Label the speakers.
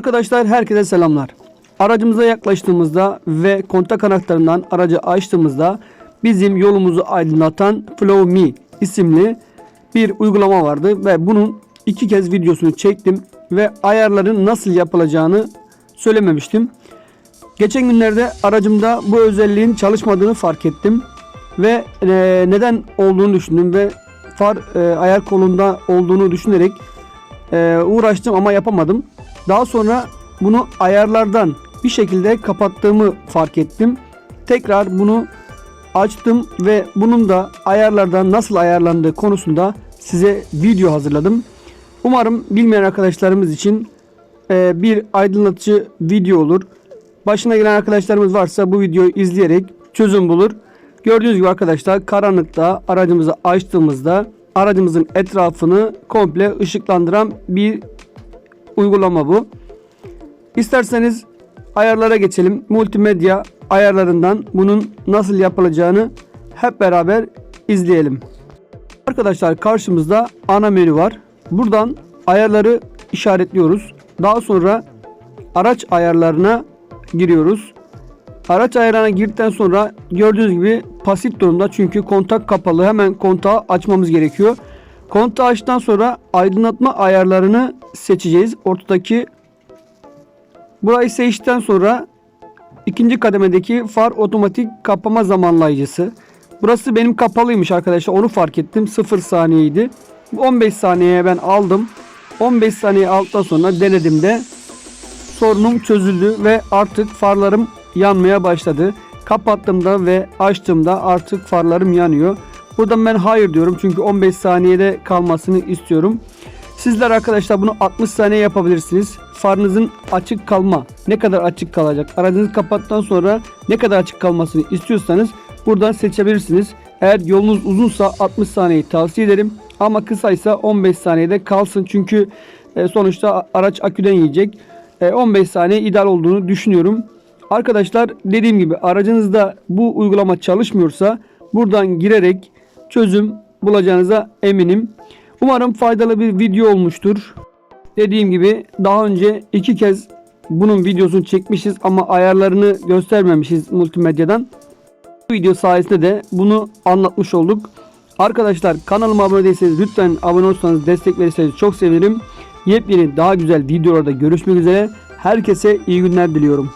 Speaker 1: Arkadaşlar herkese selamlar. Aracımıza yaklaştığımızda ve kontak anahtarından aracı açtığımızda bizim yolumuzu aydınlatan Flow Me isimli bir uygulama vardı ve bunun iki kez videosunu çektim ve ayarların nasıl yapılacağını söylememiştim. Geçen günlerde aracımda bu özelliğin çalışmadığını fark ettim ve e, neden olduğunu düşündüm ve far e, ayar kolunda olduğunu düşünerek e, uğraştım ama yapamadım. Daha sonra bunu ayarlardan bir şekilde kapattığımı fark ettim. Tekrar bunu açtım ve bunun da ayarlardan nasıl ayarlandığı konusunda size video hazırladım. Umarım bilmeyen arkadaşlarımız için e, bir aydınlatıcı video olur. Başına gelen arkadaşlarımız varsa bu videoyu izleyerek çözüm bulur. Gördüğünüz gibi arkadaşlar karanlıkta aracımızı açtığımızda aracımızın etrafını komple ışıklandıran bir uygulama bu. İsterseniz ayarlara geçelim. Multimedya ayarlarından bunun nasıl yapılacağını hep beraber izleyelim. Arkadaşlar karşımızda ana menü var. Buradan ayarları işaretliyoruz. Daha sonra araç ayarlarına giriyoruz. Araç ayarına girdikten sonra gördüğünüz gibi pasif durumda çünkü kontak kapalı. Hemen kontağı açmamız gerekiyor. Kontağı açtıktan sonra aydınlatma ayarlarını seçeceğiz. Ortadaki burayı seçtikten sonra ikinci kademedeki far otomatik kapama zamanlayıcısı. Burası benim kapalıymış arkadaşlar. Onu fark ettim. 0 saniyeydi. 15 saniyeye ben aldım. 15 saniye aldıktan sonra denediğimde sorunum çözüldü ve artık farlarım yanmaya başladı. Kapattığımda ve açtığımda artık farlarım yanıyor. Buradan ben hayır diyorum çünkü 15 saniyede kalmasını istiyorum. Sizler arkadaşlar bunu 60 saniye yapabilirsiniz. Farınızın açık kalma ne kadar açık kalacak? Aracınızı kapattıktan sonra ne kadar açık kalmasını istiyorsanız buradan seçebilirsiniz. Eğer yolunuz uzunsa 60 saniyeyi tavsiye ederim. Ama kısaysa 15 saniyede kalsın. Çünkü e, sonuçta araç aküden yiyecek. E, 15 saniye ideal olduğunu düşünüyorum. Arkadaşlar dediğim gibi aracınızda bu uygulama çalışmıyorsa buradan girerek çözüm bulacağınıza eminim. Umarım faydalı bir video olmuştur. Dediğim gibi daha önce iki kez bunun videosunu çekmişiz ama ayarlarını göstermemişiz multimedyadan. Bu video sayesinde de bunu anlatmış olduk. Arkadaşlar kanalıma abone değilseniz lütfen abone olursanız destek verirseniz çok sevinirim. Yepyeni daha güzel videolarda görüşmek üzere. Herkese iyi günler diliyorum.